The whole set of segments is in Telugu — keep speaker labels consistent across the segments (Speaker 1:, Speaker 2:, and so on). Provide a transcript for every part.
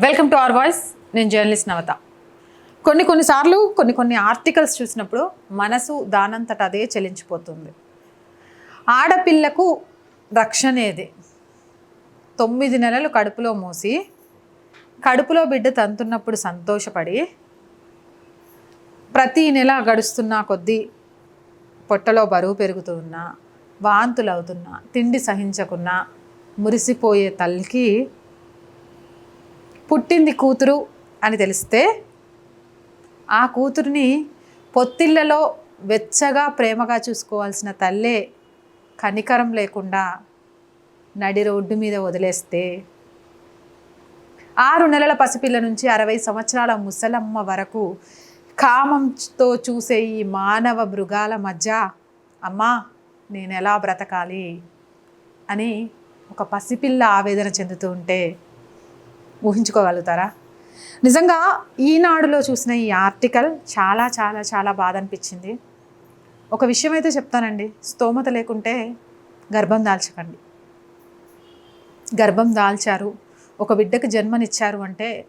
Speaker 1: వెల్కమ్ టు అవర్ వాయిస్ నేను జర్నలిస్ట్ నవత. కొన్ని కొన్నిసార్లు కొన్ని కొన్ని ఆర్టికల్స్ చూసినప్పుడు మనసు దానంతట అదే చెలించిపోతుంది. ఆడపిల్లకు రక్షణేది. తొమ్మిది నెలలు కడుపులో మూసి కడుపులో బిడ్డ తంతున్నప్పుడు సంతోషపడి ప్రతి నెల గడుస్తున్న కొద్దీ పొట్టలో బరువు పెరుగుతున్నా వాంతులు అవుతున్నా తిండి సహించకున్నా మురిసిపోయే తల్లికి పుట్టింది కూతురు అని తెలిస్తే ఆ కూతురిని పొత్తిళ్ళలో వెచ్చగా ప్రేమగా చూసుకోవాల్సిన తల్లే కనికరం లేకుండా నడి రోడ్డు మీద వదిలేస్తే ఆరు నెలల పసిపిల్ల నుంచి అరవై సంవత్సరాల ముసలమ్మ వరకు కామంతో చూసే ఈ మానవ మృగాల మధ్య అమ్మా నేను ఎలా బ్రతకాలి? అని ఒక పసిపిల్ల ఆవేదన చెందుతూ ఉంటే ఊహించుకోగలుగుతారా? నిజంగా ఈనాడులో చూసిన ఈ ఆర్టికల్ చాలా చాలా చాలా బాధ అనిపించింది. ఒక విషయం అయితే చెప్తానండి. స్తోమత లేకుంటే గర్భం దాల్చకండి. గర్భం దాల్చారు. ఒక బిడ్డకు జన్మనిచ్చారు అంటే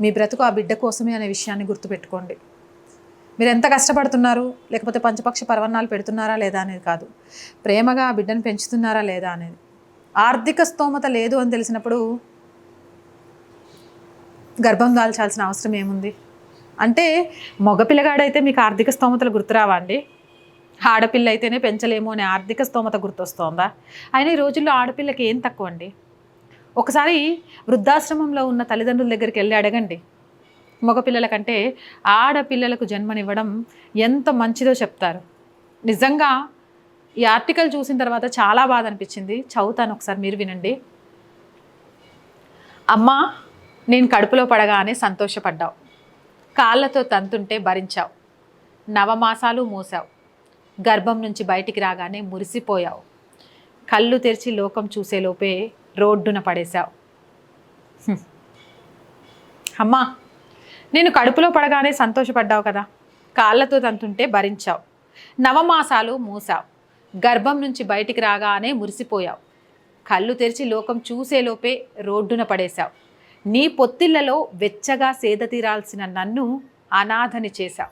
Speaker 1: మీ బ్రతుకు ఆ బిడ్డ కోసమే అనే విషయాన్ని గుర్తుపెట్టుకోండి. మీరు ఎంత కష్టపడుతున్నారు? లేకపోతే పంచపక్ష పర్వణాలు పెడుతున్నారా లేదా అనేది కాదు. ప్రేమగా ఆ బిడ్డను పెంచుతున్నారా లేదా అనేది. ఆర్థిక స్తోమత లేదు అని తెలిసినప్పుడు గర్భం కాల్చాల్సిన అవసరం ఏముంది? అంటే మగపిల్లగాడైతే మీకు ఆర్థిక స్తోమతలు గుర్తురావండి ఆడపిల్ల అయితేనే పెంచలేము అనే ఆర్థిక స్తోమత గుర్తొస్తోందా? అయినా ఈ రోజుల్లో ఆడపిల్లకి ఏం తక్కువ అండి? ఒకసారి వృద్ధాశ్రమంలో ఉన్న తల్లిదండ్రుల దగ్గరికి వెళ్ళి అడగండి. మగపిల్లల కంటే ఆడపిల్లలకు జన్మనివ్వడం ఎంత మంచిదో చెప్తారు. నిజంగా ఈ ఆర్టికల్ చూసిన తర్వాత చాలా బాధ అనిపించింది. చదువుతాను ఒకసారి మీరు వినండి. అమ్మా నేను కడుపులో పడగానే సంతోషపడ్డావు. కాళ్ళతో తంతుంటే భరించావు. నవమాసాలు మూసావు. గర్భం నుంచి బయటికి రాగానే మురిసిపోయావు. కళ్ళు తెరిచి లోకం చూసేలోపే రోడ్డున పడేశావు. అమ్మా నేను కడుపులో పడగానే సంతోషపడ్డావు కదా. కాళ్ళతో తంతుంటే భరించావు. నవమాసాలు మూసావు. గర్భం నుంచి బయటికి రాగానే మురిసిపోయావు. కళ్ళు తెరిచి లోకం చూసేలోపే రోడ్డున పడేశావు. నీ పొత్తిళ్ళలో వెచ్చగా సేద తీరాల్సిన నన్ను అనాథని చేశావు.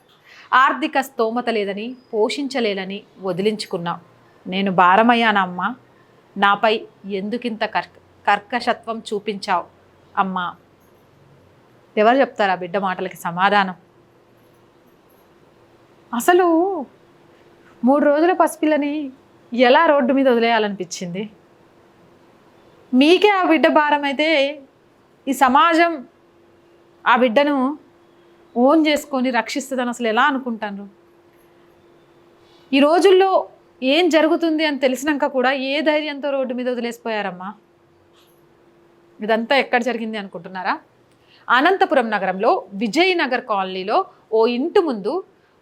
Speaker 1: ఆర్థిక స్తోమత లేదని పోషించలేనని వదిలించుకున్నావు. నేను భారమయ్యానమ్మా. నాపై ఎందుకింత కర్ కర్కశత్వం చూపించావు అమ్మా. ఎవరు చెప్తారు ఆ బిడ్డ మాటలకి సమాధానం? అసలు మూడు రోజుల పసిపిల్లని ఎలా రోడ్డు మీద వదిలేయాలనిపించింది? మీకే ఆ బిడ్డ భారం అయితే ఈ సమాజం ఆ బిడ్డను ఓన్ చేసుకొని రక్షిస్తుందని అసలు ఎలా అనుకుంటాను ఈ రోజుల్లో ఏం జరుగుతుంది అని తెలిసినాక కూడా ఏ ధైర్యంతో రోడ్డు మీద వదిలేసిపోయారమ్మా? ఇదంతా ఎక్కడ జరిగింది అనుకుంటున్నారా? అనంతపురం నగరంలో విజయనగర్ కాలనీలో ఓ ఇంటి ముందు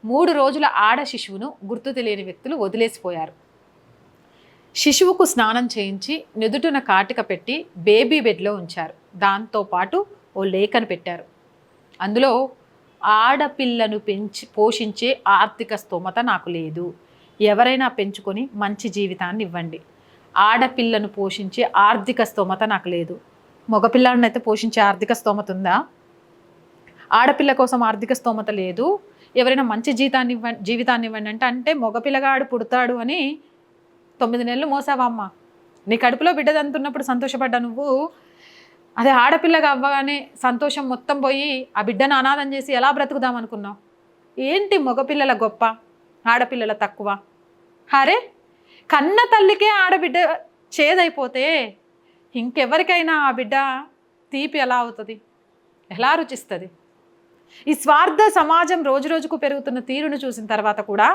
Speaker 1: మూడు రోజుల ఆడ శిశువును గుర్తు తెలియని వ్యక్తులు వదిలేసిపోయారు. శిశువుకు స్నానం చేయించి నుదుటిన కాటిక పెట్టి బేబీ బెడ్లో ఉంచారు. దాంతోపాటు ఓ లేఖను పెట్టారు. అందులో ఆడపిల్లను పెంచి పోషించే ఆర్థిక స్తోమత నాకు లేదు. ఎవరైనా పెంచుకొని మంచి జీవితాన్ని ఇవ్వండి. ఆడపిల్లను పోషించే ఆర్థిక స్తోమత నాకు లేదు. మగపిల్లాడిని అయితే పోషించే ఆర్థిక స్తోమత ఉందా? ఆడపిల్ల కోసం ఆర్థిక స్తోమత లేదు. ఎవరైనా మంచి జీతాన్ని ఇవ్వండి జీవితాన్ని ఇవ్వండి అంటే అంటే మగపిల్లగాడు పుడతాడు అని తొమ్మిది నెలలు మోసావా అమ్మ? నీ కడుపులో బిడ్డదంతున్నప్పుడు సంతోషపడ్డా నువ్వు? అదే ఆడపిల్లగా అవ్వగానే సంతోషం మొత్తం పోయి ఆ బిడ్డను అనాథం చేసి ఎలా బ్రతుకుదాం అనుకున్నావు? ఏంటి మగపిల్లల గొప్ప? ఆడపిల్లల తక్కువ? అరే కన్న తల్లికే ఆడబిడ్డ చేదైపోతే ఇంకెవరికైనా ఆ బిడ్డ తీపి ఎలా అవుతుంది? ఎలా రుచిస్తుంది? ఈ స్వార్థ సమాజం రోజు రోజుకు పెరుగుతున్న తీరును చూసిన తర్వాత కూడా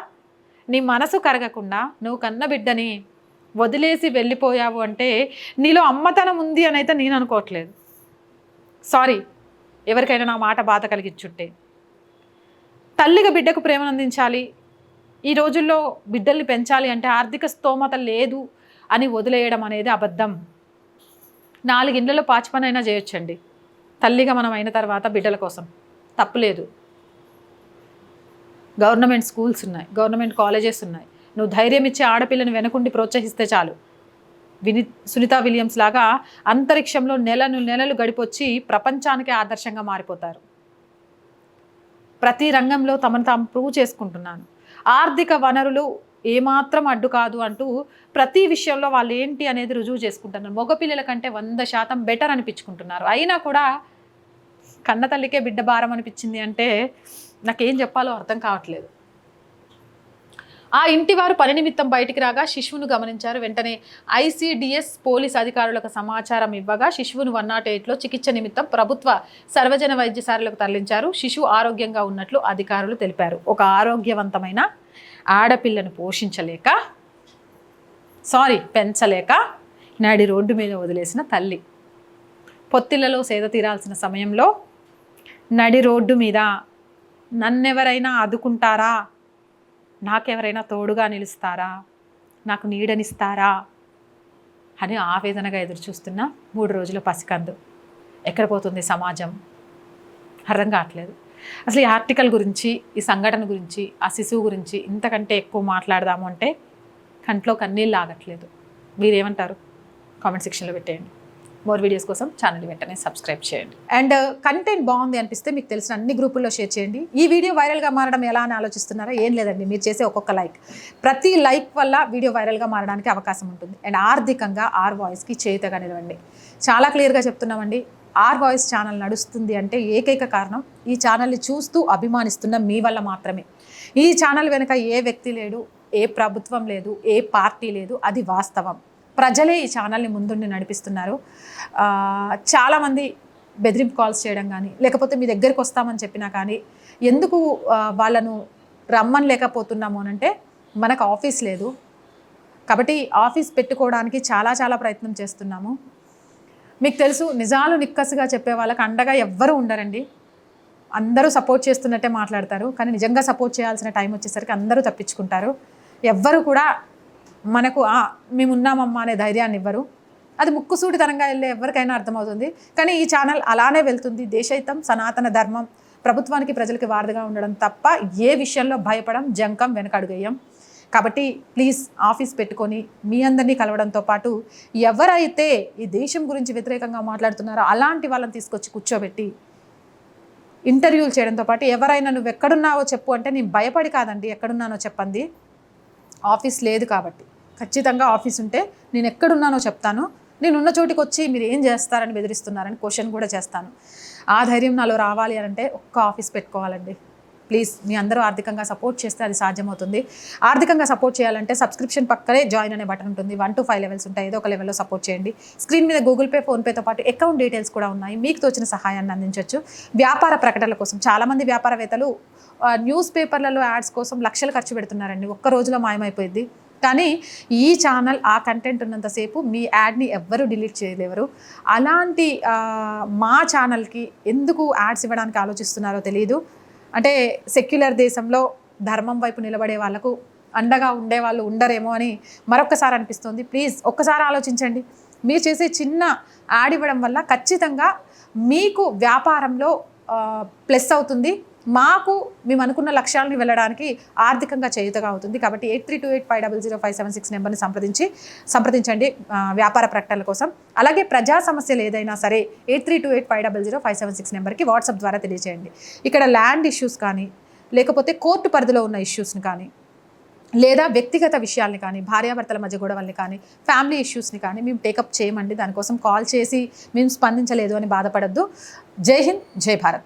Speaker 1: నీ మనసు కరగకుండా నువ్వు కన్న బిడ్డని వదిలేసి వెళ్ళిపోయావు అంటే నీలో అమ్మతనం ఉంది అని అయితే నేను అనుకోవట్లేదు. సారీ ఎవరికైనా నా మాట బాధ కలిగించుంటే. తల్లిగా బిడ్డకు ప్రేమను అందించాలి. ఈ రోజుల్లో బిడ్డల్ని పెంచాలి అంటే ఆర్థిక స్తోమత లేదు అని వదిలేయడం అనేది అబద్ధం. నాలుగిండ్లలో పాచి అయినా చేయొచ్చండి. తల్లిగా మనం అయిన తర్వాత బిడ్డల కోసం తప్పులేదు. గవర్నమెంట్ స్కూల్స్ ఉన్నాయి గవర్నమెంట్ కాలేజెస్ ఉన్నాయి. నువ్వు ధైర్యం ఇచ్చి ఆడపిల్లని వెనకుండి ప్రోత్సహిస్తే చాలు. విని సునీత విలియమ్స్ లాగా అంతరిక్షంలో నెలలు నెలలు గడిపొచ్చి ప్రపంచానికే ఆదర్శంగా మారిపోతారు. ప్రతి రంగంలో తమను తాము ప్రూవ్ చేసుకుంటున్నాను. ఆర్థిక వనరులు ఏమాత్రం అడ్డు కాదు అంటూ ప్రతి విషయంలో వాళ్ళు ఏంటి అనేది రుజువు చేసుకుంటున్నారు. మగపిల్లల కంటే వంద శాతం బెటర్ అనిపించుకుంటున్నారు. అయినా కూడా కన్న తల్లికే బిడ్డ భారం అనిపించింది అంటే నాకేం చెప్పాలో అర్థం కావట్లేదు. ఆ ఇంటి వారు పని నిమిత్తం బయటికి రాగా శిశువును గమనించారు. వెంటనే ఐసీడిఎస్ పోలీస్ అధికారులకు సమాచారం ఇవ్వగా శిశువును వన్ నాట్ ఎయిట్లో చికిత్స నిమిత్తం ప్రభుత్వ సర్వజన వైద్యశాలలకు తరలించారు. శిశువు ఆరోగ్యంగా ఉన్నట్లు అధికారులు తెలిపారు. ఒక ఆరోగ్యవంతమైన ఆడపిల్లను పోషించలేక సారీ పెంచలేక నాడి రోడ్డు మీద వదిలేసిన తల్లి. పొత్తిళ్ళలో సేద తీరాల్సిన సమయంలో నడి రోడ్డు మీద నన్నెవరైనా ఆదుకుంటారా? నాకెవరైనా తోడుగా నిలుస్తారా? నాకు నీడనిస్తారా? అని ఆవేదనగా ఎదురుచూస్తున్న మూడు రోజుల పసికందు. ఎక్కడ పోతుంది సమాజం? అర్థం కావట్లేదు. అసలు ఈ ఆర్టికల్ గురించి ఈ సంఘటన గురించి ఆ శిశువు గురించి ఇంతకంటే ఎక్కువ మాట్లాడదాము అంటే కంట్లో కన్నీళ్ళు ఆగట్లేదు. మీరేమంటారు? కామెంట్ సెక్షన్లో పెట్టేయండి. మోర్ వీడియోస్ కోసం ఛానల్ వెంటనే సబ్స్క్రైబ్ చేయండి. అండ్ uh, కంటెంట్ బాగుంది అనిపిస్తే మీకు తెలిసిన అన్ని గ్రూపుల్లో షేర్ చేయండి. ఈ వీడియో వైరల్గా మారడం ఎలా అని ఆలోచిస్తున్నారా? ఏం లేదండి మీరు చేసే ఒక్కొక్క లైక్. ప్రతి లైక్ వల్ల వీడియో వైరల్గా మారడానికి అవకాశం ఉంటుంది. అండ్ ఆర్థికంగా ఆర్ వాయిస్కి చేతగా నిలవండి. చాలా క్లియర్గా చెప్తున్నామండి. ఆర్ వాయిస్ ఛానల్ నడుస్తుంది అంటే ఏకైక కారణం ఈ ఛానల్ని చూస్తూ అభిమానిస్తున్న మీ వల్ల మాత్రమే. ఈ ఛానల్ వెనుక ఏ వ్యక్తి లేడు ఏ ప్రభుత్వం లేదు ఏ పార్టీ లేదు అది వాస్తవం. ప్రజలే ఈ ఛానల్ని ముందుండి నడిపిస్తున్నారు. చాలామంది బెదిరింపు కాల్స్ చేయడం కానీ లేకపోతే మీ దగ్గరికి వస్తామని చెప్పినా కానీ ఎందుకు వాళ్ళను రమ్మని లేకపోతున్నాము అని అంటే మనకు ఆఫీస్ లేదు. కాబట్టి ఆఫీస్ పెట్టుకోవడానికి చాలా చాలా ప్రయత్నం చేస్తున్నాము. మీకు తెలుసు నిజాలు నిక్కసుగా చెప్పే వాళ్ళకి అండగా ఎవ్వరూ ఉండరండి. అందరూ సపోర్ట్ చేస్తున్నట్టే మాట్లాడతారు. కానీ నిజంగా సపోర్ట్ చేయాల్సిన టైం వచ్చేసరికి అందరూ తప్పించుకుంటారు. ఎవ్వరు కూడా మనకు మేమున్నామమ్మా మేము ఉన్నామమ్మా అనే ధైర్యాన్ని ఇవ్వరు అది ముక్కుసూటితనంగా వెళ్ళే ఎవరికైనా అర్థమవుతుంది. కానీ ఈ ఛానల్ అలానే వెళ్తుంది. దేశహితం సనాతన ధర్మం ప్రభుత్వానికి ప్రజలకి వారధిగా ఉండడం తప్ప ఏ విషయంలో భయపడం జంకం వెనకడుగేయం కాబట్టి ప్లీజ్ ఆఫీస్ పెట్టుకొని మీ అందరినీ కలవడంతో పాటు ఎవరైతే ఈ దేశం గురించి వ్యతిరేకంగా మాట్లాడుతున్నారో అలాంటి వాళ్ళని తీసుకొచ్చి కూర్చోబెట్టి ఇంటర్వ్యూలు చేయడంతో పాటు ఎవరైనా నువ్వు ఎక్కడున్నావో చెప్పు అంటే నేను భయపడి కాదండి. ఎక్కడున్నానో చెప్పండి. ఆఫీస్ లేదు కాబట్టి. ఖచ్చితంగా ఆఫీస్ ఉంటే నేను ఎక్కడున్నానో చెప్తాను. నేను ఉన్న చోటికి వచ్చి మీరు ఏం చేస్తారని బెదిరిస్తున్నారని క్వశ్చన్ కూడా చేస్తాను. ఆ ధైర్యం నాలో రావాలి అని అంటే ఒక్క ఆఫీస్ పెట్టుకోవాలండి. ప్లీజ్ మీ అందరూ ఆర్థికంగా సపోర్ట్ చేస్తే అది సాధ్యమవుతుంది. ఆర్థికంగా సపోర్ట్ చేయాలంటే సబ్స్క్రిప్షన్ పక్కనే జాయిన్ అనే బటన్ ఉంటుంది. వన్ టు ఫైవ్ లెవెల్స్ ఉంటాయి. ఏదో ఒక లెవెల్లో సపోర్ట్ చేయండి. స్క్రీన్ మీద గూగుల్ పే ఫోన్పేతో పాటు అకౌంట్ డీటెయిల్స్ కూడా ఉన్నాయి. మీకు తోచిన సహాయాన్ని అందించవచ్చు వ్యాపార ప్రకటనల కోసం చాలామంది వ్యాపారవేత్తలు న్యూస్ పేపర్లలో యాడ్స్ కోసం లక్షలు ఖర్చు పెడుతున్నారండి. ఒక్క రోజులో మాయమైపోయింది కానీ ఈ ఛానల్ ఆ కంటెంట్ ఉన్నంతసేపు మీ యాడ్ని ఎవ్వరు డిలీట్ చేయలేవరు. అలాంటి మా ఛానల్కి ఎందుకు యాడ్స్ ఇవ్వడానికి ఆలోచిస్తున్నారో తెలియదు అంటే సెక్యులర్ దేశంలో ధర్మం వైపు నిలబడే వాళ్ళకు అండగా ఉండే వాళ్ళు ఉండరేమో అని మరొకసారి అనిపిస్తుంది. ప్లీజ్ ఒక్కసారి ఆలోచించండి. మీరు చేసే చిన్న యాడ్ ఇవ్వడం వల్ల ఖచ్చితంగా మీకు వ్యాపారంలో ప్లస్ అవుతుంది. మాకు మేము అనుకున్న లక్ష్యాలను వెళ్ళడానికి ఆర్థికంగా చేయుతగా అవుతుంది. కాబట్టి eight three two eight five double zero five seven six నెంబర్ని సంప్రదించి సంప్రదించండి వ్యాపార ప్రకటనల కోసం. అలాగే ప్రజా సమస్యలు ఏదైనా సరే eight three two eight five double zero five seven six నెంబర్కి వాట్సాప్ ద్వారా తెలియజేయండి ఇక్కడ ల్యాండ్ ఇష్యూస్ కానీ లేకపోతే కోర్టు పరిధిలో ఉన్న ఇష్యూస్ని కానీ లేదా వ్యక్తిగత విషయాల్ని కానీ భార్యాభర్తల మధ్య గొడవల్ని కానీ ఫ్యామిలీ ఇష్యూస్ని కానీ మేము టేకప్ చేయమండి. దానికోసం కాల్ చేసి మేము స్పందించలేదు అని బాధపడద్దు. జై హింద్ జై భారత్.